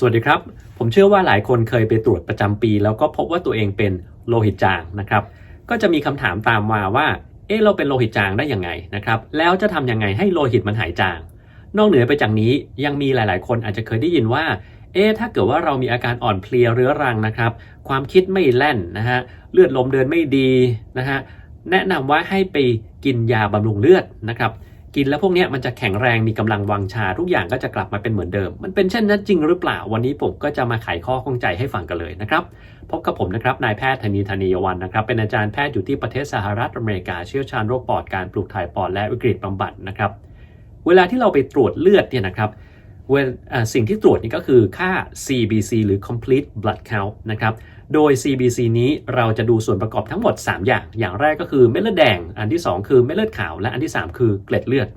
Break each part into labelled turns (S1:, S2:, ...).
S1: สวัสดีครับ ผมเชื่อว่าหลายคนเคยไปตรวจประจำปี แล้วก็พบว่าตัวเองเป็นโลหิตจางนะครับ ก็จะมีคำถามตามมาว่า เออเราเป็นโลหิตจางได้ยังไงนะครับ แล้วจะทำยังไงให้โลหิตมันหายจาง นอกเหนือไปจากนี้ยังมีหลาย ๆ คนอาจจะเคยได้ยินว่า เอ๊ะถ้าเกิดว่าเรามีอาการอ่อนเพลียเรื้อรังนะครับ ความคิดไม่แล่นนะฮะ เลือดลมเดินไม่ดีนะฮะ แนะนำว่าให้ไปกินยาบำรุงเลือดนะครับ กินแล้วพวกนี้มันจะแข็งแรงมีกำลังวังชาทุกอย่างก็จะกลับมาเป็นเหมือนเดิม มันเป็นเช่นนั้นจริงหรือเปล่าวันนี้ผมก็จะมาไขข้อข้องใจให้ฟังกันเลยนะครับพบกับผมนะครับนายแพทย์ธนีธนียวันนะครับเป็นอาจารย์แพทย์อยู่ที่ประเทศสหรัฐอเมริกาเชี่ยวชาญโรคปอดการปลูกถ่ายปอดและวิกฤตบำบัดนะครับเวลาที่เราไปตรวจเลือดเนี่ยนะครับ เวลสิ่งที่ตรวจนี่ก็คือค่า CBC หรือ complete blood count นะครับ โดย CBC นี้เราจะดูส่วนประกอบทั้งหมด 3 อย่าง อย่างแรกก็คือเม็ดเลือดแดง อันที่ 2 คือเม็ดเลือดขาว และอันที่ 3 คือเกล็ดเลือด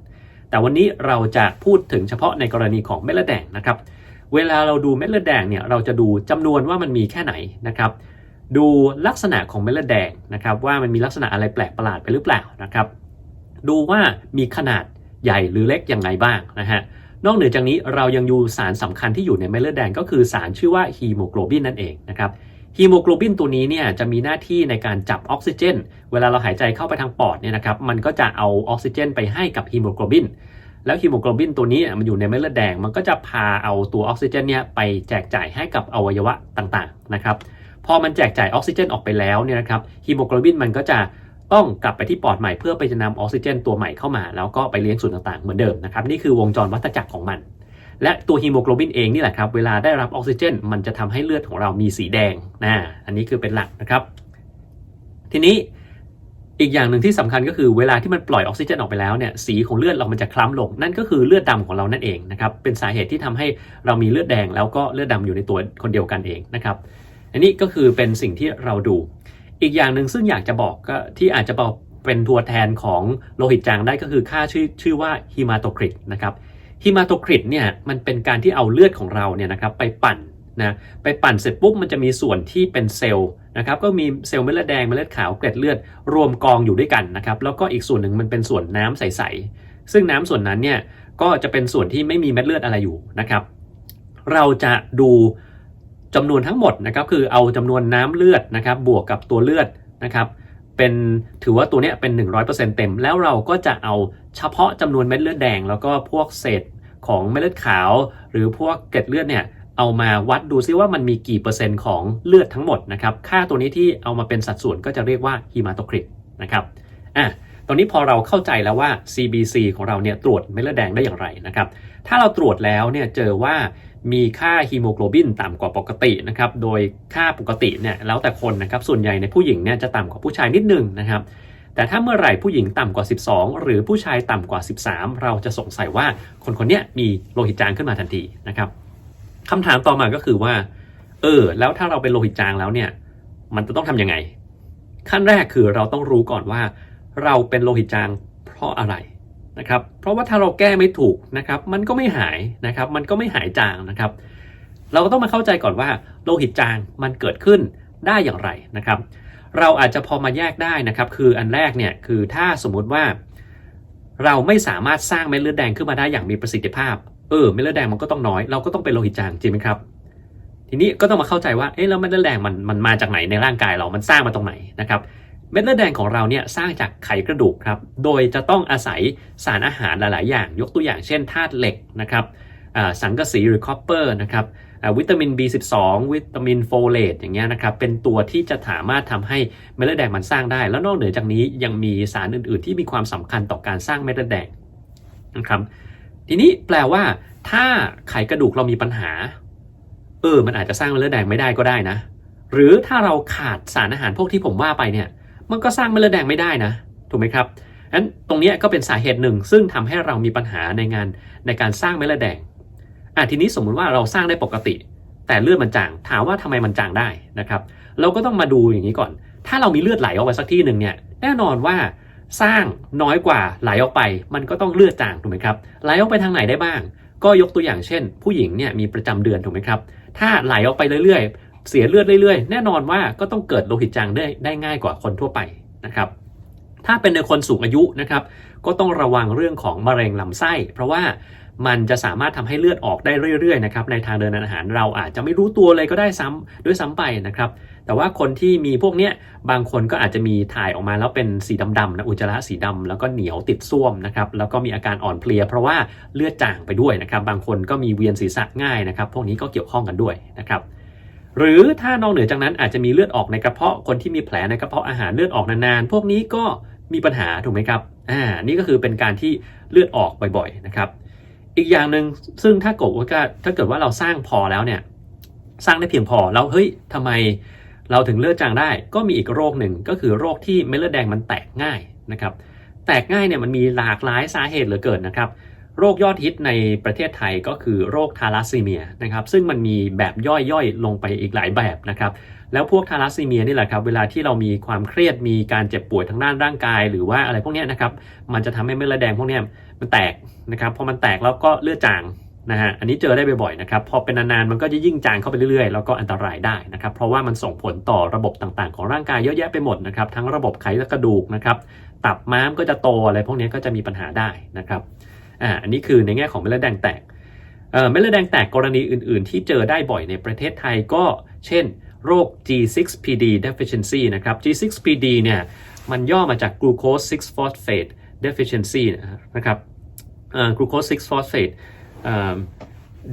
S1: แต่วันนี้เราจะพูดถึงเฉพาะในกรณีของเม็ดเลือดแดงนะครับ เวลาเราดูเม็ดเลือดแดงเนี่ยเราจะดูจำนวนว่ามันมีแค่ไหนนะครับ ดูลักษณะของเม็ดเลือดแดงนะครับว่ามันมีลักษณะอะไรแปลกประหลาดไปหรือเปล่านะครับ ดูว่ามีขนาดใหญ่หรือเล็กยังไงบ้างนะฮะ นอกเหนือจากนี้เรายังดูสารสำคัญที่อยู่ในเม็ดเลือดแดงก็คือสารชื่อว่าฮีโมโกลบินนั่นเองนะครับฮีโมโกลบินตัวนี้เนี่ยจะมีหน้าที่ในการจับออกซิเจน เวลาเราหายใจเข้าไปทางปอดเนี่ยนะครับมันก็จะเอาออกซิเจน ไปให้กับฮีโมโกลบินแล้วฮีโมโกลบินตัวนี้มันอยู่ในเม็ดเลือดแดง มันก็จะพาเอาตัวออกซิเจนเนี่ยไปแจกจ่ายให้กับอวัยวะต่างๆนะครับพอมันแจกจ่ายออกซิเจนออกไปแล้วเนี่ยนะครับฮีโมโกลบินมันก็จะ ต้องกลับไปที่ปอดใหม่เพื่อไปจะนำออกซิเจน ตัวใหม่เข้ามา แล้วก็ไปเลี้ยงส่วนต่างๆเหมือนเดิมนะครับนี่คือวงจรวัฏจักรของมัน และตัวฮีโมโกลบินเองนี่แหละครับเวลาได้รับออกซิเจน มันจะทำให้เลือดของเรามีสีแดงนะอันนี้คือเป็นหลักนะครับ ทีนี้อีกอย่างหนึ่งที่สำคัญก็คือเวลาที่มันปล่อยออกซิเจนออกไปแล้วเนี่ยสีของเลือดเรามันจะคล้ำลง นั่นก็คือเลือดดำของเรานั่นเองนะครับเป็นสาเหตุที่ทำให้เรามีเลือดแดง แล้วก็เลือดดำอยู่ในตัวคนเดียวกันเองนะครับอันนี้ก็คือเป็นสิ่งที่เราดู อีกอย่างหนึ่งซึ่งอยากจะบอกก็ที่อาจจะบอกเป็นตัวแทนของโลหิตจางได้ก็คือค่าชื่อชื่อว่าฮิมาโตคริตนะครับฮิมาโตคริตเนี่ยมันเป็นการที่เอาเลือดของเราเนี่ยนะครับไปปั่นนะไปปั่นเสร็จปุ๊บมันจะมีส่วนที่เป็นเซลล์นะครับก็มีเซลล์เม็ดเลือดแดงเม็ดเลือดขาวเกล็ดเลือดรวมกองอยู่ด้วยกันนะครับแล้วก็อีกส่วนหนึ่งมันเป็นส่วนน้ำใสๆซึ่งน้ำส่วนนั้นเนี่ยก็จะเป็นส่วนที่ไม่มีเม็ดเลือดอะไรอยู่นะครับเราจะดู จำนวนทั้งหมดนะครับคือเอาจำนวนน้ำเลือดนะครับบวกกับตัวเลือดนะครับเป็นถือว่าตัวเนี้ยเป็น 100%เต็ม แล้วเราก็จะเอาเฉพาะจำนวนเม็ดเลือดแดง แล้วก็พวกเศษของเม็ดเลือดขาว หรือพวกเกล็ดเลือดเนี่ยเอามาวัดดูซิว่ามันมีกี่เปอร์เซ็นต์ของเลือดทั้งหมดนะครับค่าตัวนี้ที่เอามาเป็นสัดส่วนก็จะเรียกว่าฮีมาโตคริตนะครับอะตอนนี้พอเราเข้าใจแล้วว่า CBC ของเราเนี่ยตรวจเม็ดเลือดแดงได้อย่างไรนะครับถ้าเราตรวจแล้วเนี่ยเจอว่า มีค่าฮีโมโกลบินต่ำกว่าปกตินะครับ โดยค่าปกติเนี่ยแล้วแต่คนนะครับ ส่วนใหญ่ในผู้หญิงเนี่ยจะต่ำกว่าผู้ชายนิดนึงนะครับ แต่ถ้าเมื่อไหร่ผู้หญิงต่ำกว่า 12 หรือผู้ชายต่ำกว่า 13 เราจะสงสัยว่าคนคนเนี้ยมีโลหิตจางขึ้นมาทันทีนะครับคำถามต่อมาก็คือว่า เออ แล้วถ้าเราเป็นโลหิตจางแล้วเนี่ย มันจะต้องทำยังไง ขั้นแรกคือเราต้องรู้ก่อนว่า เราเป็นโลหิตจางเพราะอะไร นะครับเพราะว่าถ้าเราแก้ไม่ถูกนะครับมันก็ไม่หายนะครับมันก็ไม่หายจางนะครับ เราก็ต้องมาเข้าใจก่อนว่าโลหิตจางมันเกิดขึ้นได้อย่างไรนะครับ เราอาจจะพอมาแยกได้นะครับ คืออันแรกเนี่ยคือถ้าสมมุติว่า เราไม่สามารถสร้างเม็ดเลือดแดงขึ้นมาได้อย่างมีประสิทธิภาพเออเม็ดเลือดแดงมันก็ต้องน้อย เราก็ต้องเป็นโลหิตจางจริงไหมครับทีนี้ก็ต้องมาเข้าใจว่าเอ๊ะแล้วเม็ดเลือดแดงมันมันมาจากไหนในร่างกายเรา มันสร้างมาตรงไหนนะครับ เม็ดเลือดแดงของเราเนี่ยสร้างจากไขกระดูกครับ โดยจะต้องอาศัยสารอาหารหลาย ๆ อย่าง ยกตัวอย่างเช่นธาตุเหล็กนะครับสังกะสีหรือคอปเปอร์นะครับวิตามิน B12 วิตามินโฟเลตอย่างเงี้ยนะครับเป็นตัวที่จะสามารถทำให้เม็ดเลือดแดงมันสร้างได้ แล้วนอกเหนือจากนี้ยังมีสารอื่น ๆ ที่มีความสำคัญต่อการสร้างเม็ดเลือดแดงนะครับทีนี้แปลว่าถ้าไขกระดูกเรามีปัญหา เออ มันอาจจะสร้างเม็ดเลือดแดงไม่ได้ก็ได้นะ หรือถ้าเราขาดสารอาหารพวกที่ผมว่าไปเนี่ย มันก็สร้างเม็ดเลือดแดงไม่ได้นะ ถูกไหมครับงั้นตรงนี้ก็เป็นสาเหตุหนึ่ง ซึ่งทำให้เรามีปัญหาในงานในการสร้างเม็ดเลือดแดงอะทีนี้สมมุติว่าเราสร้างได้ปกติ แต่เลือดมันจาง ถามว่าทำไมมันจางได้นะครับ เราก็ต้องมาดูอย่างนี้ก่อน ถ้าเรามีเลือดไหลออกไปสักที่หนึ่งเนี่ยแน่นอนว่าสร้างน้อยกว่าไหลออกไป มันก็ต้องเลือดจางถูกไหมครับไหลออกไปทางไหนได้บ้าง ก็ยกตัวอย่างเช่น ผู้หญิงเนี่ยมีประจำเดือนถูกไหมครับ ถ้าไหลออกไปเรื่อย เสียเลือดเรื่อยๆ แน่นอนว่าก็ต้องเกิดโลหิตจางได้ได้ง่ายกว่าคนทั่วไปนะครับ ถ้าเป็นในคนสูงอายุนะครับ ก็ต้องระวังเรื่องของมะเร็งลำไส้ เพราะว่ามันจะสามารถทำให้เลือดออกได้เรื่อยๆนะครับในทางเดินอาหารเราอาจจะไม่รู้ตัวเลยก็ได้ซ้ำด้วยซ้ำไปนะครับ แต่ว่าคนที่มีพวกเนี้ยบางคนก็อาจจะมีถ่ายออกมาแล้วเป็นสีดำๆนะอุจจาระสีดำแล้วก็เหนียวติดส้วมนะครับแล้วก็มีอาการอ่อนเพลีย เพราะว่าเลือดจางไปด้วยนะครับ บางคนก็มีเวียนศีรษะง่ายนะครับ พวกนี้ก็เกี่ยวข้องกันด้วยนะครับ หรือถ้านอกเหนือจากนั้นอาจจะมีเลือดออกในกระเพาะคนที่มีแผลในกระเพาะอาหารเลือดออกนานๆ พวกนี้ก็มีปัญหาถูกไหมครับอ่านี่ก็คือเป็นการที่เลือดออกบ่อยๆนะครับ อีกอย่างหนึ่งซึ่งถ้าเกิดว่าถ้าเกิดว่าเราสร้างพอแล้วเนี่ยสร้างได้เพียงพอแล้วเฮ้ยทำไมเราถึงเลือดจางได้ ก็มีอีกโรคหนึ่งก็คือโรคที่เม็ดเลือดแดงมันแตกง่ายนะครับ แตกง่ายเนี่ยมันมีหลากหลายสาเหตุเหลือเกินนะครับ โรคยอดฮิตในประเทศไทยก็คือโรคทาลัสซีเมียนะครับ ซึ่งมันมีแบบย่อยๆ ลงไปอีกหลายแบบนะครับ แล้วพวกทาลัสซีเมียนี่แหละครับ เวลาที่เรามีความเครียดมีการเจ็บป่วยทางด้านร่างกาย หรือว่าอะไรพวกนี้นะครับ มันจะทำให้เม็ดเลือดแดงพวกนี้มันแตกนะครับพอมันแตกแล้วก็เลือดจางนะฮะอันนี้เจอได้บ่อยๆนะครับพอเป็นนานๆมันก็จะยิ่งจางเข้าไปเรื่อยๆ แล้วก็อันตรายได้นะครับเพราะว่ามันส่งผลต่อระบบต่างๆ ของร่างกายเยอะแยะไปหมดนะครับทั้งระบบไขและกระดูกนะครับตับม้ามก็จะโตอะไรพวกนี้ก็จะมีปัญหาได้นะครับ อ่าอันนี้คือในแง่ของเม็ดเลือดแดงแตกเอ่อเม็ดเลือดแดงแตกกรณีอื่น ๆ ที่เจอได้บ่อยในประเทศไทยก็เช่น โรค G6PD deficiency นะครับ G6PD เนี่ยมันย่อมาจาก glucose 6 phosphate deficiency นะครับ glucose 6 phosphate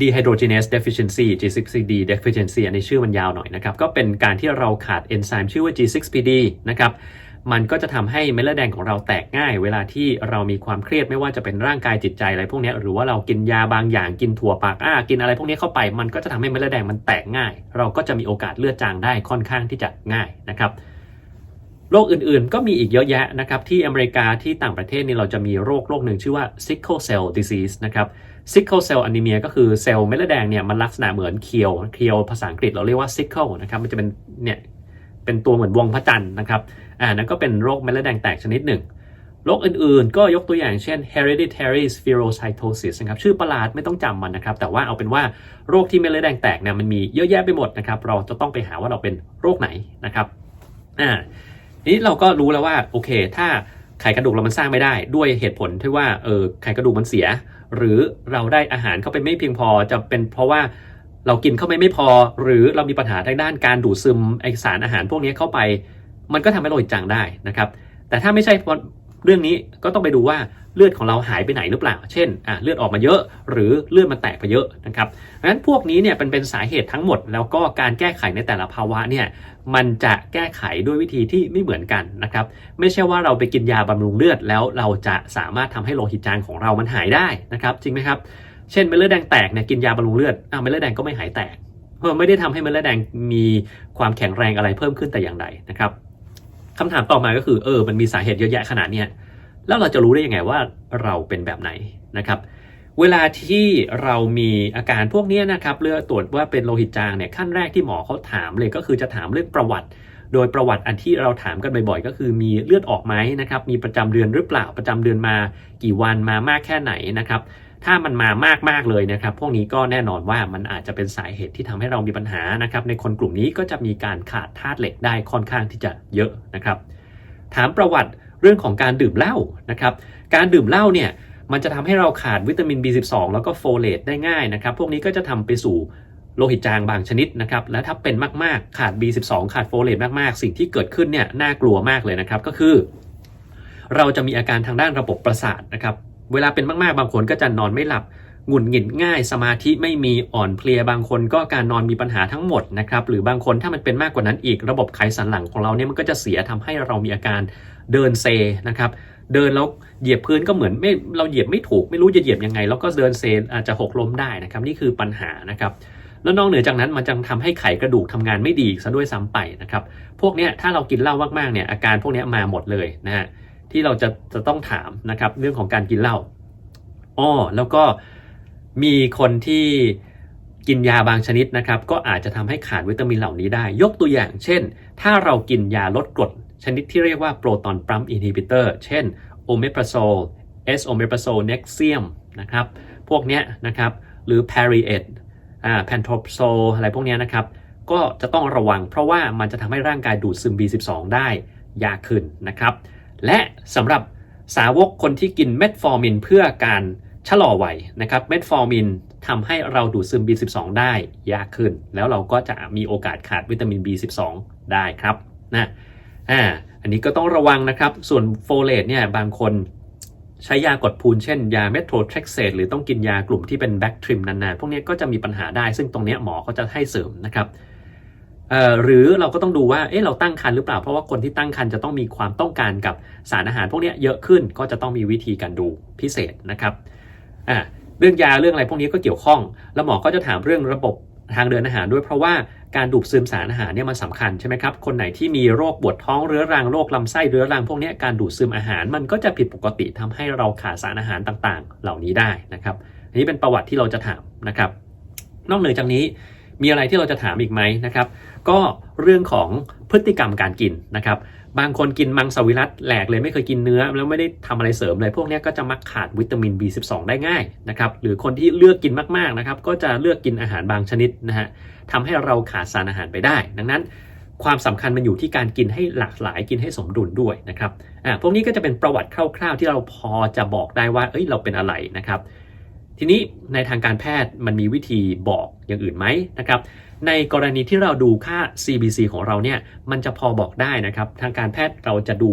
S1: dehydrogenase deficiency G6PD deficiency อันนี้ชื่อมันยาวหน่อยนะครับ ก็เป็นการที่เราขาดเอนไซม์ชื่อว่า G6PD นะครับ มันก็จะทำให้เม็ดเลือดแดงของเราแตกง่าย เวลาที่เรามีความเครียดไม่ว่าจะเป็นร่างกายจิตใจอะไรพวกนี้หรือว่าเรากินยาบางอย่างกินถั่วปากอ้ากินอะไรพวกนี้เข้าไป มันก็จะทำให้เม็ดเลือดแดงมันแตกง่าย เราก็จะมีโอกาสเลือดจางได้ค่อนข้างที่จะง่ายนะครับโรคอื่นๆ ก็มีอีกเยอะแยะนะครับที่อเมริกาที่ต่างประเทศนี่เราจะมีโรคโรคหนึ่งชื่อว่า sickle cell disease นะครับ sickle cell anemia ก็คือเซลล์เม็ดเลือดแดงเนี่ยมันลักษณะเหมือนเคียวเคียวภาษาอังกฤษเราเรียกว่า sickle นะครับมันจะเป็นเนี่ยเป็นตัวเหมือนวงพระจันทร์นะครับ อ่านั่นก็เป็นโรคเม็ดเลือดแดงแตกชนิดหนึ่ง โรคอื่นๆ ก็ยกตัวอย่างเช่น hereditary spherocytosis นะครับชื่อประหลาดไม่ต้องจำมันนะครับ แต่ว่าเอาเป็นว่าโรคที่เม็ดเลือดแดงแตกเนี่ยมันมีเยอะแยะไปหมดนะครับเราจะต้องไปหาว่าเราเป็นโรคไหนนะครับอ่านี้เราก็รู้แล้วว่าโอเค ถ้าไขกระดูกเรามันสร้างไม่ได้ ด้วยเหตุผลที่ว่าเออไขกระดูกมันเสีย หรือเราได้อาหารเข้าไปไม่เพียงพอจะเป็นเพราะว่าเรากินเข้าไปไม่พอ หรือเรามีปัญหาทางด้านการดูดซึมไอสารอาหารพวกนี้เข้าไป มันก็ทำให้โลหิตจางได้นะครับ แต่ถ้าไม่ใช่เรื่องนี้ก็ต้องไปดูว่าเลือดของเราหายไปไหนหรือเปล่า เช่นเลือดออกมาเยอะ หรือเลือดมันแตกไปเยอะนะครับเพราะฉะนั้นพวกนี้เนี่ยเป็นเป็นสาเหตุทั้งหมด แล้วก็การแก้ไขในแต่ละภาวะเนี่ยมันจะแก้ไขด้วยวิธีที่ไม่เหมือนกันนะครับ ไม่ใช่ว่าเราไปกินยาบำรุงเลือดแล้วเราจะสามารถทำให้โลหิตจางของเรามันหายได้นะครับ จริงไหมครับ เช่นเม็ดเลือดแดงแตกเนี่ยกินยาบำรุงเลือดอ้าวเม็ดเลือดแดงก็ไม่หายแตกเพราะไม่ได้ทำให้เม็ดเลือดแดงมีความแข็งแรงอะไรเพิ่มขึ้นแต่อย่างใดนะครับ คำถามต่อมาก็คือเออมันมีสาเหตุเยอะแยะขนาดเนี้ยแล้วเราจะรู้ได้ยังไงว่าเราเป็นแบบไหนนะครับ เวลาที่เรามีอาการพวกนี้นะครับเลือดตรวจว่าเป็นโลหิตจางเนี่ยขั้นแรกที่หมอเขาถามเลยก็คือจะถามเรื่องประวัติ โดยประวัติอันที่เราถามกันบ่อยๆ ก็คือมีเลือดออกไหมนะครับมีประจำเดือนหรือเปล่าประจำเดือนมากี่วันมามากแค่ไหนนะครับ ถ้ามันมามากมากเลยนะครับ พวกนี้ก็แน่นอนว่ามันอาจจะเป็นสาเหตุที่ทำให้เรามีปัญหานะครับ ในคนกลุ่มนี้ก็จะมีการขาดธาตุเหล็กได้ค่อนข้างที่จะเยอะนะครับ ถามประวัติเรื่องของการดื่มเหล้านะครับ การดื่มเหล้าเนี่ยมันจะทำให้เราขาดวิตามิน B12 แล้วก็โฟเลตได้ง่ายนะครับ พวกนี้ก็จะทำไปสู่โลหิตจางบางชนิดนะครับ และถ้าเป็นมาก ๆ ขาด B12 ขาดโฟเลตมาก ๆ สิ่งที่เกิดขึ้นเนี่ยน่ากลัวมากเลยนะครับ ก็คือ เราจะมีอาการทางด้านระบบประสาทนะครับ เวลาเป็นมากๆ บางคนก็จะนอนไม่หลับหงุดหงิดง่ายสมาธิไม่มีอ่อนเพลียบางคนก็การนอนมีปัญหาทั้งหมดนะครับหรือบางคนถ้ามันเป็นมากกว่านั้นอีกระบบไขสันหลังของเราเนี่ยมันก็จะเสียทำให้เรามีอาการเดินเซนะครับเดินแล้วเหยียบพื้นก็เหมือนไม่เราเหยียบไม่ถูกไม่รู้จะเหยียบยังไง แล้วก็เดินเซอาจจะหกล้มได้นะครับนี่คือปัญหานะครับแล้วนอกเหนือจากนั้นมันจะทำให้ไขกระดูกทำงานไม่ดีซะด้วยซ้ำไปนะครับพวกนี้ถ้าเรากินเหล้ามากๆเนี่ยอาการพวกนี้มาหมดเลยนะฮะ ที่เราจะจะต้องถามนะครับ เรื่องของการกินเหล้าอ้อแล้วก็มีคนที่กินยาบางชนิดนะครับ ก็อาจจะทำให้ขาดวิตามินเหล่านี้ได้ ยกตัวอย่างเช่น ถ้าเรากินยาลดกรดชนิดที่เรียกว่าโปรตอนปั๊มอินฮิบิเตอร์เช่นโอเมปราโซลเอสโอเมปราโซลเน็กเซียมนะครับ พวกเนี้ยนะครับ หรือพาริเอตอ่าแพนโทโซอะไรพวกเนี้ยนะครับ ก็จะต้องระวังเพราะว่ามันจะทำให้ร่างกายดูดซึม B12 ได้ยากขึ้นนะครับ และสำหรับสาวกคนที่กินเมทฟอร์มินเพื่อการชะลอวัยนะครับเมทฟอร์มินทำให้เราดูดซึม B12 ได้ยากขึ้น แล้วเราก็จะมีโอกาสขาดวิตามิน B12 ได้ครับนะอ่าอันนี้ก็ต้องระวังนะครับ ส่วนโฟเลตเนี่ยบางคนใช้ยากดภูมิเช่นยาเมโทรเทรกเซตหรือต้องกินยากลุ่มที่เป็นแบคทริมนานๆ พวกนี้ก็จะมีปัญหาได้ ซึ่งตรงเนี้ยหมอเขาจะให้เสริมนะครับ หรือเราก็ต้องดูว่า เอ๊ะ เราตั้งครรภ์หรือเปล่า เพราะว่าคนที่ตั้งครรภ์จะต้องมีความต้องการกับสารอาหารพวกนี้เยอะขึ้น ก็จะต้องมีวิธีการดูพิเศษนะครับ อ่า เรื่องยาเรื่องอะไรพวกนี้ก็เกี่ยวข้อง แล้วหมอก็จะถามเรื่องระบบทางเดินอาหารด้วย เพราะว่าการดูดซึมสารอาหารเนี่ยมันสำคัญใช่ไหมครับ คนไหนที่มีโรคปวดท้องเรื้อรัง โรคลำไส้เรื้อรังพวกนี้การดูดซึมอาหาร มันก็จะผิดปกติทำให้เราขาดสารอาหารต่างๆ เหล่านี้ได้นะครับ อันนี้เป็นประวัติที่เราจะถามนะครับ นอกเหนือจากนี้ มีอะไรที่เราจะถามอีกไหมนะครับ ก็เรื่องของพฤติกรรมการกินนะครับ บางคนกินมังสวิรัตแหลกเลยไม่เคยกินเนื้อ แล้วไม่ได้ทำอะไรเสริมเลย พวกนี้ก็จะมักขาดวิตามิน B12 ได้ง่ายนะครับหรือคนที่เลือกกินมากๆนะครับก็จะเลือกกินอาหารบางชนิดนะฮะทำให้เราขาดสารอาหารไปได้ ดังนั้นความสำคัญมันอยู่ที่การกินให้หลากหลายกินให้สมดุลด้วยนะครับอ่าพวกนี้ก็จะเป็นประวัติคร่าวๆ ที่เราพอจะบอกได้ว่าเอ้ยเราเป็นอะไรนะครับ ทีนี้ในทางการแพทย์มันมีวิธีบอกอย่างอื่นไหมนะครับในกรณีที่เราดูค่า CBC ของเราเนี่ยมันจะพอบอกได้นะครับ ทางการแพทย์เราจะดู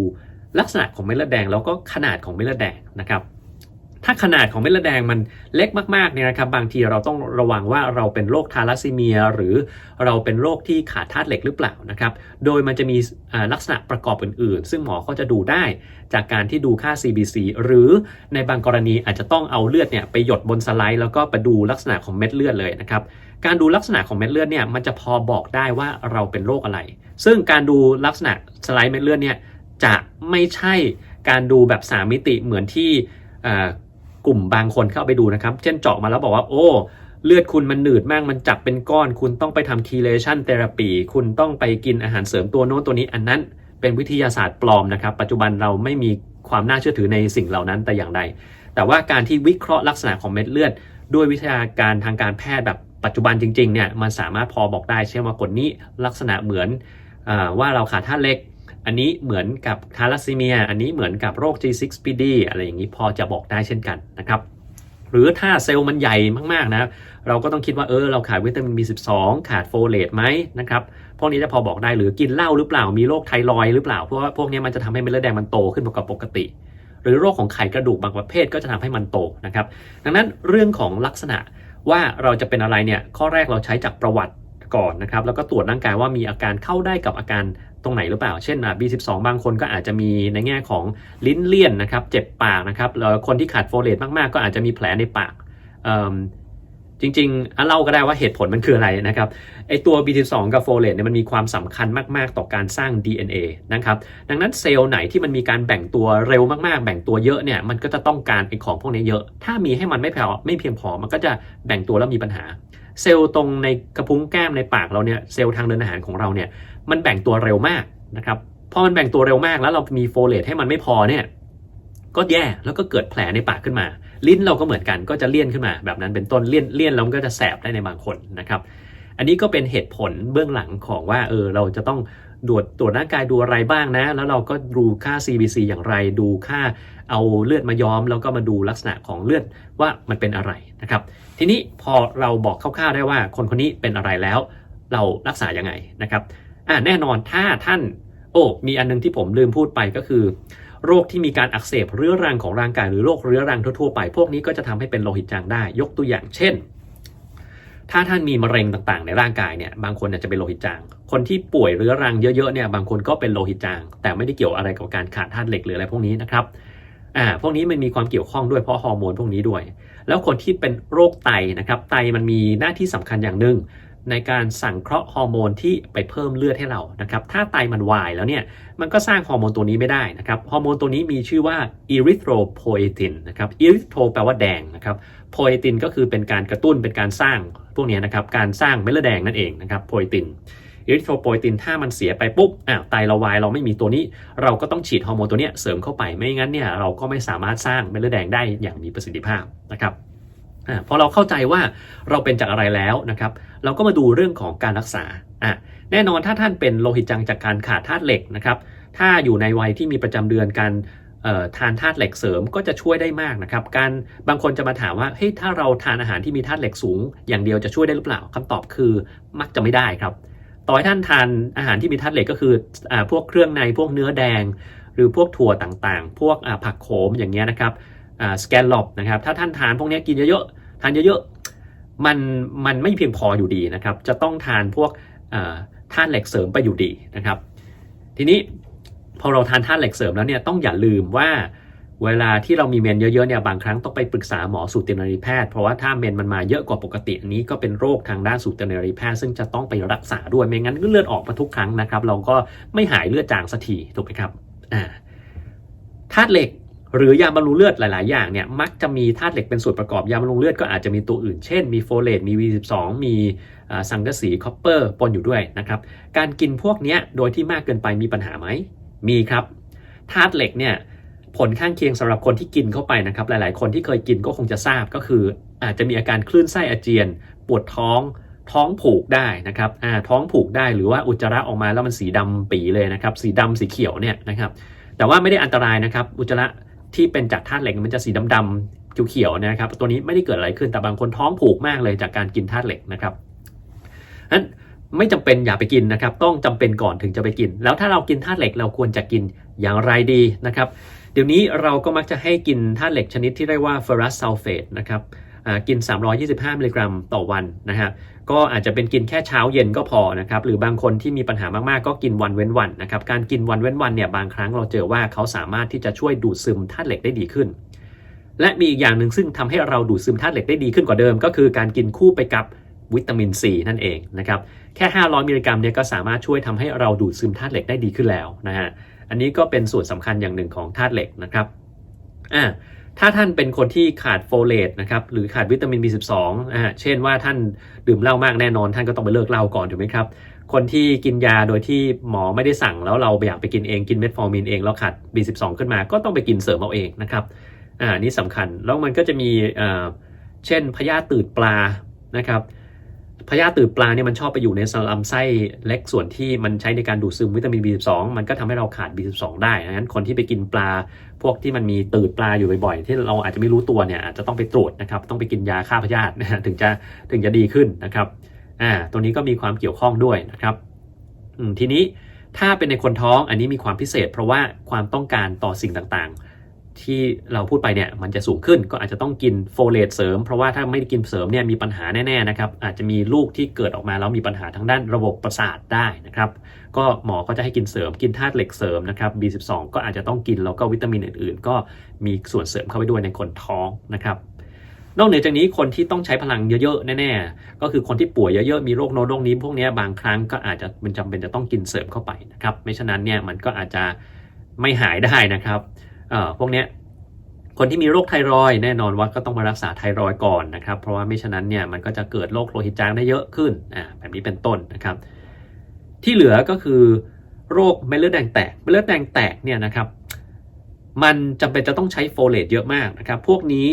S1: ลักษณะของเม็ดเลือดแดง แล้วก็ขนาดของเม็ดเลือดแดงนะครับ ถ้าขนาดของเม็ดเลือดแดงมันเล็กมากๆเนี่ยนะครับบางทีเราต้องระวังว่าเราเป็นโรคทาลัสซีเมีย หรือเราเป็นโรคที่ขาดธาตุเหล็กหรือเปล่านะครับโดยมันจะมีลักษณะประกอบอื่นๆ ซึ่งหมอก็จะดูได้จากการที่ดูค่า CBC หรือในบางกรณีอาจจะต้องเอาเลือดเนี่ยไปหยดบนสไลด์แล้วก็ไปดูลักษณะของเม็ดเลือดเลยนะครับการดูลักษณะของเม็ดเลือดเนี่ยมันจะพอบอกได้ว่าเราเป็นโรคอะไร ซึ่งการดูลักษณะสไลด์เม็ดเลือดเนี่ยจะไม่ใช่การดูแบบ 3 มิติเหมือนที่ กลุ่มบางคนเข้าไปดูนะครับ เช่นเจาะมาแล้วบอกว่า โอ้ เลือดคุณมันหนืดมากมันจับเป็นก้อน คุณต้องไปทำทีเลชันเทอราปีคุณต้องไปกินอาหารเสริมตัวโน้นตัวนี้อันนั้นเป็นวิทยาศาสตร์ปลอมนะครับ ปัจจุบันเราไม่มีความน่าเชื่อถือในสิ่งเหล่านั้นแต่อย่างใด แต่ว่าการที่วิเคราะห์ลักษณะของเม็ดเลือด ด้วยวิทยาการทางการแพทย์แบบปัจจุบันจริงๆเนี่ยมันสามารถพอบอกได้เช่นว่าคนนี้ลักษณะเหมือนอว่าเราขาดธาตุเหล็ก อันนี้เหมือนกับทาลัสซีเมีย อันนี้เหมือนกับโรค G6PD อะไรอย่างนี้พอจะบอกได้เช่นกันนะครับ หรือถ้าเซลล์มันใหญ่มากๆนะ เราก็ต้องคิดว่าเออเราขาดวิตามิน B12 ขาดโฟเลตไหมนะครับ พวกนี้จะพอบอกได้หรือกินเหล้าหรือเปล่า มีโรคไทรอยหรือเปล่า เพราะว่าพวกนี้มันจะทำให้เม็ดเลือดแดงมันโตขึ้นกว่าปกติ หรือโรคของไขกระดูกบางประเภทก็จะทำให้มันโตนะครับ ดังนั้นเรื่องของลักษณะว่าเราจะเป็นอะไรเนี่ยข้อแรกเราใช้จากประวัติก่อนนะครับแล้วก็ตรวจร่างกายว่ามีอาการเข้าได้กับอาการ ตรงไหนหรือเปล่า เช่นอะ B12 บางคนก็อาจจะมีในแง่ของลิ้นเลี่ยนนะครับ เจ็บปากนะครับแล้วคนที่ขาดโฟเลตมากๆ ก็อาจจะมีแผลในปากจริงๆอะเล่าก็ได้ว่าเหตุผลมันคืออะไรนะครับไอตัว B12 กับโฟเลตเนี่ยมันมีความสำคัญมากๆ ต่อการสร้าง DNA นะครับดังนั้นเซลล์ไหนที่มันมีการแบ่งตัวเร็วมากๆ แบ่งตัวเยอะเนี่ยมันก็จะต้องการไอของพวกนี้เยอะ ถ้ามีให้มันไม่พอไม่เพียงพอมันก็จะแบ่งตัวแล้วมีปัญหา เซลล์ตรงในกระพุ้งแก้มในปากเราเนี่ยเซลล์ทางเดินอาหารของเราเนี่ย มันแบ่งตัวเร็วมากนะครับพอมันแบ่งตัวเร็วมากแล้วเรามีโฟเลตให้มันไม่พอเนี่ยก็แย่แล้วก็เกิดแผลในปากขึ้นมา ลิ้นเราก็เหมือนกันก็จะเลี่ยนขึ้นมา แบบนั้นเป็นต้นเลี่ยนเลี่ยนแล้วก็จะแสบได้ในบางคนนะครับ อันนี้ก็เป็นเหตุผลเบื้องหลังของว่าเออเราจะต้องตรวจตรวจร่างกายดูอะไรบ้างนะ แล้วเราก็ดูค่า CBC อย่างไร ดูค่าเอาเลือดมาย้อม แล้วก็มาดูลักษณะของเลือดว่ามันเป็นอะไรนะครับ ทีนี้พอเราบอกคร่าวๆได้ว่าคนคนนี้เป็นอะไรแล้ว เรารักษายังไงนะครับ อ่าแน่นอนถ้าท่าน โอ้มีอันนึงที่ผมลืมพูดไปก็คือ โรคที่มีการอักเสบเรื้อรังของร่างกายหรือโรคเรื้อรังทั่วๆไป พวกนี้ก็จะทำให้เป็นโลหิตจางได้ ยกตัวอย่างเช่น ถ้าท่านมีมะเร็งต่างๆ ในร่างกายเนี่ยบางคนอาจจะเป็นโลหิตจาง คนที่ป่วยเรื้อรังเยอะๆเนี่ยบางคนก็เป็นโลหิตจาง แต่ไม่ได้เกี่ยวอะไรกับการขาดธาตุเหล็กหรืออะไรพวกนี้นะครับอ่าพวกนี้มันมีความเกี่ยวข้องด้วยเพราะฮอร์โมนพวกนี้ด้วย แล้วคนที่เป็นโรคไตนะครับไตมันมีหน้าที่สำคัญอย่างหนึ่ง ในการสั่งเคราะห์ฮอร์โมนที่ไปเพิ่มเลือดให้เรานะครับ ถ้าไตมันวายแล้วเนี่ย มันก็สร้างฮอร์โมนตัวนี้ไม่ได้นะครับ ฮอร์โมนตัวนี้มีชื่อว่า erythropoietin นะครับ erythro แปลว่าแดงนะครับ poietin ก็คือเป็นการกระตุ้นเป็นการสร้างพวกนี้นะครับ การสร้างเม็ดเลือดแดงนั่นเองนะครับ poietin erythropoietin ถ้ามันเสียไปปุ๊บ อ้าว ไตเราวายเราไม่มีตัวนี้ เราก็ต้องฉีดฮอร์โมนตัวนี้เสริมเข้าไป ไม่งั้นเนี่ยเราก็ไม่สามารถสร้างเม็ดเลือดแดงได้อย่างมีประสิทธิภาพนะครับ อ่าพอเราเข้าใจว่าเราเป็นจากอะไรแล้วนะครับ เราก็มาดูเรื่องของการรักษาอะแน่นอนถ้าท่านเป็นโลหิตจางจากการขาดธาตุเหล็กนะครับถ้าอยู่ในวัยที่มีประจำเดือนการทานธาตุเหล็กเสริมก็จะช่วยได้มากนะครับ การบางคนจะมาถามว่าเฮ้ยถ้าเราทานอาหารที่มีธาตุเหล็กสูง อย่างเดียวจะช่วยได้หรือเปล่าคำตอบคือมักจะไม่ได้ครับ ต่อให้ท่านทานอาหารที่มีธาตุเหล็กก็คืออพวกเครื่องในพวกเนื้อแดง หรือพวกถั่วต่างๆ พวกผักโขมอย่างเงี้ยนะครับ สแกนลอปนะครับถ้าท่านทานพวกนี้กินเยอะๆทานเยอะๆมันมันไม่เพียงพออยู่ดีนะครับจะต้องทานพวกอ่าธาตุเหล็กเสริมไปอยู่ดีนะครับทีนี้พอเราทานธาตุเหล็กเสริมแล้วเนี่ยต้องอย่าลืมว่าเวลาที่เรามีเมนเยอะๆเนี่ยบางครั้งต้องไปปรึกษาหมอสูตินรีแพทย์เพราะว่าถ้าเมนมันมาเยอะกว่าปกติอันนี้ก็เป็นโรคทางด้านสูตินรีแพทย์ซึ่งจะต้องไปรักษาด้วยไม่งั้นก็เลือดออกมาทุกครั้งนะครับ เราก็ไม่หายเลือดจางสักทีถูกไหมครับอ่าธาตุเหล็ก หรือยาบำรุงเลือดหลาย ๆ อย่างเนี่ยมักจะมีธาตุเหล็กเป็นส่วนประกอบยาบำรุงเลือดก็อาจจะมีตัวอื่น เช่นมีโฟเลตมี V12 มีอ่าสังกะสีคอปเปอร์ปนอยู่ด้วยนะครับการกินพวกนี้โดยที่มากเกินไปมีปัญหาไหมมีครับธาตุเหล็กเนี่ยผลข้างเคียงสำหรับคนที่กินเข้าไปนะครับหลาย ๆ คนที่เคยกินก็คงจะทราบก็คือ อาจจะมีอาการคลื่นไส้อาเจียน ปวดท้องท้องผูกได้นะครับอ่าท้องผูกได้หรือว่าอุจจาระออกมาแล้วมันสีดำปีเลยนะครับสีดำสีเขียวเนี่ยนะครับแต่ว่าไม่ได้อันตรายนะครับอุจจาระ ที่เป็นจากธาตุเหล็กมันจะสีดำๆเขียวๆนะครับ ตัวนี้ไม่ได้เกิดอะไรขึ้นแต่บางคนท้องผูกมากเลยจากการกินธาตุเหล็กนะครับนั้นไม่จำเป็นอย่าไปกินนะครับ ต้องจำเป็นก่อนถึงจะไปกิน แล้วถ้าเรากินธาตุเหล็กเราควรจะกินอย่างไรดีนะครับ เดี๋ยวนี้เราก็มักจะให้กินธาตุเหล็กชนิดที่เรียกว่าเฟอรัสซัลเฟตนะครับอ่ากิน 325 มิลลิกรัมต่อวันนะฮะ ก็อาจจะเป็นกินแค่เช้าเย็นก็พอนะครับหรือบางคนที่มีปัญหามากๆ ก็กินวันเว้นวันนะครับการกินวันเว้นวันเนี่ยบางครั้งเราเจอว่าเขาสามารถที่จะช่วยดูดซึมธาตุเหล็กได้ดีขึ้น และมีอีกอย่างหนึ่งซึ่งทำให้เราดูดซึมธาตุเหล็กได้ดีขึ้นกว่าเดิม ก็คือการกินคู่ไปกับวิตามินซีนั่นเองนะครับแค่ 500 มิลลิกรัมเนี่ยก็สามารถช่วยทำให้เราดูดซึมธาตุเหล็กได้ดีขึ้นแล้วนะฮะอันนี้ก็เป็นส่วนสำคัญอย่างหนึ่งของธาตุเหล็กนะครับอ่า ถ้าท่านเป็นคนที่ขาดโฟเลตนะครับหรือขาดวิตามิน B12 อ่าเช่นว่าท่านดื่มเหล้ามากแน่นอน ท่านก็ต้องไปเลิกเหล้าก่อนถูกไหมครับคนที่กินยาโดยที่หมอไม่ได้สั่งแล้วเราอยากไปกินเองกินเม็ดฟอร์มินเองแล้วขาด B12 ขึ้นมา ก็ต้องไปกินเสริมเอาเองนะครับอ่านี่สำคัญแล้วมันก็จะมีอ่าเช่นพยาธิตืดปลานะครับ พยาธิตืดปลาเนี่ยมันชอบไปอยู่ในลำไส้เล็กส่วนที่มันใช้ในการดูดซึมวิตามิน B12 มันก็ทำให้เราขาด B12 ได้ดังนั้นคนที่ไปกินปลา พวกที่มันมีตืดปลาอยู่บ่อยๆ ที่เราอาจจะไม่รู้ตัวเนี่ยอาจจะต้องไปตรวจนะครับ ต้องไปกินยาฆ่าพยาธินะถึงจะถึงจะดีขึ้นนะครับอ่าตรงนี้ก็มีความเกี่ยวข้องด้วยนะครับทีนี้ถ้าเป็นในคนท้องอันนี้มีความพิเศษ เพราะว่าความต้องการต่อสิ่งต่างๆ ที่เราพูดไปเนี่ยมันจะสูงขึ้นก็อาจจะต้องกินโฟเลตเสริม เพราะว่าถ้าไม่กินเสริมเนี่ยมีปัญหาแน่ๆนะครับอาจจะมีลูกที่เกิดออกมาแล้วมีปัญหาทางด้านระบบประสาทได้นะครับก็หมอก็จะให้กินเสริมกินธาตุเหล็กเสริมนะครับ B12 ก็อาจจะต้องกินแล้วก็วิตามินอื่น ๆ ก็มีส่วนเสริมเข้าไปด้วยในคนท้องนะครับนอกเหนือจากนี้คนที่ต้องใช้พลังเยอะๆแน่ๆก็คือคนที่ป่วยเยอะๆมีโรคโน้นโรคนี้พวกนี้บางครั้งก็อาจจะมันจำเป็นจะต้องกินเสริมเข้าไปนะครับไม่ฉะนั้นเนี่ยมันก็อาจจะไม่หายได้นะครับ พวกเนี้ยคนที่มีโรคไทรอยด์แน่นอนว่าก็ต้องมารักษาไทรอยก่อนนะครับ เพราะว่าไม่ฉะนั้นเนี่ยมันก็จะเกิดโรคโลหิตจางได้เยอะขึ้นอ่าแบบนี้เป็นต้นนะครับ ที่เหลือก็คือโรคเม็ดเลือดแดงแตกเม็ดเลือดแดงแตกเนี่ยนะครับมันจำเป็นจะต้องใช้โฟเลตเยอะมากนะครับ พวกนี้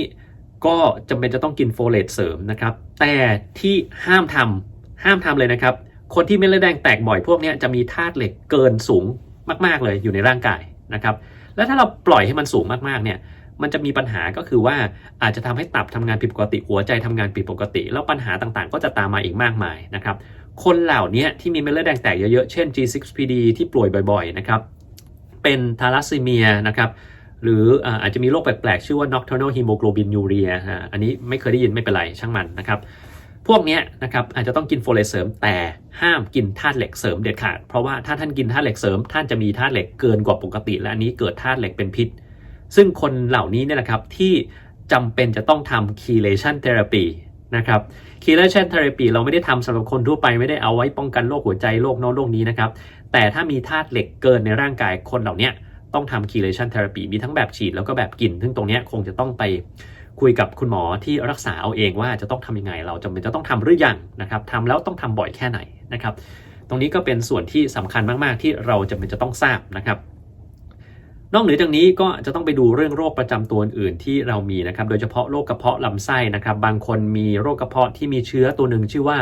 S1: ก็จำเป็นจะต้องกินโฟเลตเสริมนะครับ แต่ที่ห้ามทำห้ามทำเลยนะครับ คนที่เม็ดเลือดแดงแตกบ่อยพวกเนี้ยจะมีธาตุเหล็กเกินสูงมาก ๆเลยอยู่ในร่างกายนะครับ แล้วถ้าเราปล่อยให้มันสูงมากๆเนี่ยมันจะมีปัญหาก็คือว่าอาจจะทำให้ตับทำงานผิดปกติหัวใจทำงานผิดปกติ แล้วปัญหาต่างๆ ก็จะตามมาอีกมากมายนะครับคนเหล่านี้ที่มีเม็ดเลือดแดงแตกเยอะๆ เช่น G6PD ที่ป่วยบ่อยๆนะครับเป็นทาลัสซีเมียนะครับหรืออาจจะมีโรคแปลกๆ ชื่อว่า nocturnal hemoglobinuria อันนี้ไม่เคยได้ยินไม่เป็นไรช่างมันนะครับ พวกนี้นะครับอาจจะต้องกินโฟเลตเสริมแต่ห้ามกินธาตุเหล็กเสริมเด็ดขาด เพราะว่าถ้าท่านกินธาตุเหล็กเสริม ท่านจะมีธาตุเหล็กเกินกว่าปกติ และอันนี้เกิดธาตุเหล็กเป็นพิษ ซึ่งคนเหล่านี้เนี่ยนะครับที่จำเป็นจะต้องทำ chelation therapy นะครับ chelation therapy เราไม่ได้ทำสำหรับคนทั่วไปไม่ได้เอาไว้ป้องกันโรคหัวใจโรคโน้นโรคนี้นะครับแต่ถ้ามีธาตุเหล็กเกินในร่างกายคนเหล่านี้ต้องทำ chelation therapy มีทั้งแบบฉีดแล้วก็แบบกิน ซึ่งตรงนี้คงจะต้องไป คุยกับคุณหมอที่รักษาเอาเองว่าจะต้องทำยังไง เราจำเป็นจะต้องทำหรือยังนะครับทำแล้วต้องทำบ่อยแค่ไหนนะครับ ตรงนี้ก็เป็นส่วนที่สำคัญมากๆ ที่เราจำเป็นจะต้องทราบนะครับ นอกเหนือจากนี้ก็จะต้องไปดูเรื่องโรคประจำตัวอื่นที่เรามีนะครับ โดยเฉพาะโรคกระเพาะลำไส้นะครับ บางคนมีโรคกระเพาะที่มีเชื้อตัวหนึ่งชื่อว่า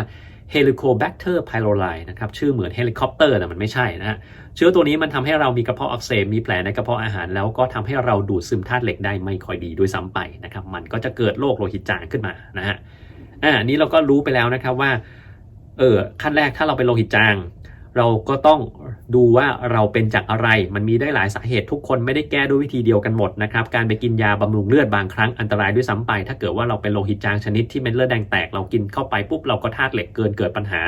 S1: Helicobacter pylori นะครับชื่อเหมือนเฮลิคอปเตอร์แต่มันไม่ใช่นะฮะเชื้อตัวนี้มันทำให้เรามีกระเพาะอักเสบมีแผลในกระเพาะอาหาร แล้วก็ทำให้เราดูดซึมธาตุเหล็กได้ไม่ค่อยดีด้วยซ้ำไปนะครับมันก็จะเกิดโรคโลหิตจางขึ้นมานะฮะอ่านี้เราก็รู้ไปแล้วนะครับว่าเออขั้นแรกถ้าเราเป็นโลหิตจาง เราก็ต้อง ดูว่าเราเป็นจากอะไร มันมีได้หลายสาเหตุทุกคนไม่ได้แก้ด้วยวิธีเดียวกันหมดนะครับ การไปกินยาบำรุงเลือดบางครั้งอันตรายด้วยซ้ำไป ถ้าเกิดว่าเราเป็นโลหิตจางชนิดที่เม็ดเลือดแดงแตกเรากินเข้าไปปุ๊บเราก็ธาตุเหล็กเกินเกิดปัญหา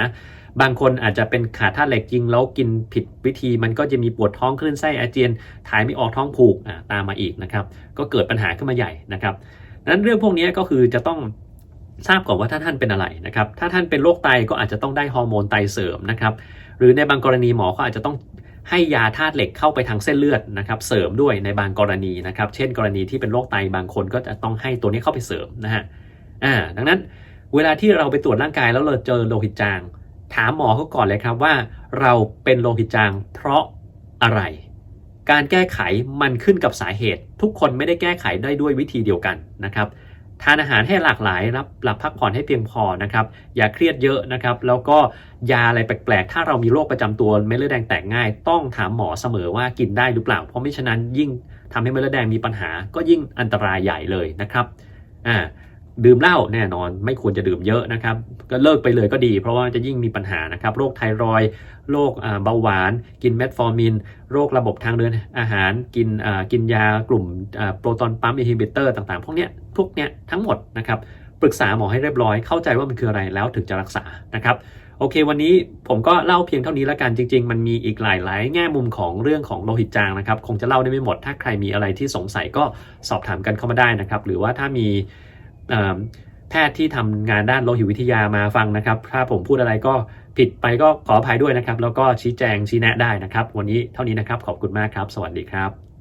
S1: บางคนอาจจะเป็นขาดธาตุเหล็กจริงแล้วกินผิดวิธี มันก็จะมีปวดท้องคลื่นไส้อาเจียนถ่ายไม่ออกท้องผูกอ่าตามมาอีกนะครับ ก็เกิดปัญหาขึ้นมาใหญ่นะครับนั้นเรื่องพวกนี้ก็คือจะต้อง ทราบก่อนว่าถ้าท่านเป็นอะไรนะครับ ถ้าท่านเป็นโรคไตก็อาจจะต้องได้ฮอร์โมนไตเสริมนะครับ หรือในบางกรณีหมอก็อาจจะต้องให้ยาธาตุเหล็กเข้าไปทางเส้นเลือดนะครับ เสริมด้วยในบางกรณีนะครับ เช่น กรณีที่เป็นโรคไตบางคนก็จะต้องให้ตัวนี้เข้าไปเสริมนะฮะ อ่า ดังนั้นเวลาที่เราไปตรวจร่างกายแล้วเราเจอโลหิตจาง ถามหมอเขาก่อนเลยครับว่า เราเป็นโลหิตจางเพราะอะไร การแก้ไขมันขึ้นกับสาเหตุ ทุกคนไม่ได้แก้ไขได้ด้วยวิธีเดียวกันนะครับ ทานอาหารให้หลากหลายรับหลับพักผ่อนให้เพียงพอนะครับ อย่าเครียดเยอะนะครับ แล้วก็ยาอะไรแปลกๆ ถ้าเรามีโรคประจำตัวเม็ดเลือดแดงแตกง่าย ต้องถามหมอเสมอว่ากินได้หรือเปล่า เพราะไม่ฉะนั้นยิ่งทำให้เม็ดเลือดแดงมีปัญหา ก็ยิ่งอันตรายใหญ่เลยนะครับ อ่า ดื่มเหล้าแน่นอนไม่ควรจะดื่มเยอะนะครับ ก็เลิกไปเลยก็ดี เพราะว่าจะยิ่งมีปัญหานะครับโรคไทรอยโรคเบาหวาน กินเมทฟอร์มิน โรคระบบทางเดินอาหารกินกินยากลุ่มโปรตอนปั๊มอินฮิบิเตอร์ต่างๆ พวกเนี้ยพวกเนี้ยทั้งหมดนะครับปรึกษาหมอให้เรียบร้อยเข้าใจว่ามันคืออะไรแล้วถึงจะรักษานะครับโอเค วันนี้ผมก็เล่าเพียงเท่านี้แล้วกันจริง ๆ มันมีอีกหลายๆแง่มุมของเรื่องของโลหิตจางนะครับ คงจะเล่าได้ไม่หมด ถ้าใครมีอะไรที่สงสัยก็สอบถามกันเข้ามาได้นะครับ หรือว่าถ้ามี แพทย์ที่ทำงานด้านโลหิตวิทยามาฟังนะครับ ถ้าผมพูดอะไรก็ผิดไปก็ขออภัยด้วยนะครับ แล้วก็ชี้แจงชี้แนะได้นะครับ วันนี้เท่านี้นะครับ ขอบคุณมากครับ สวัสดีครับ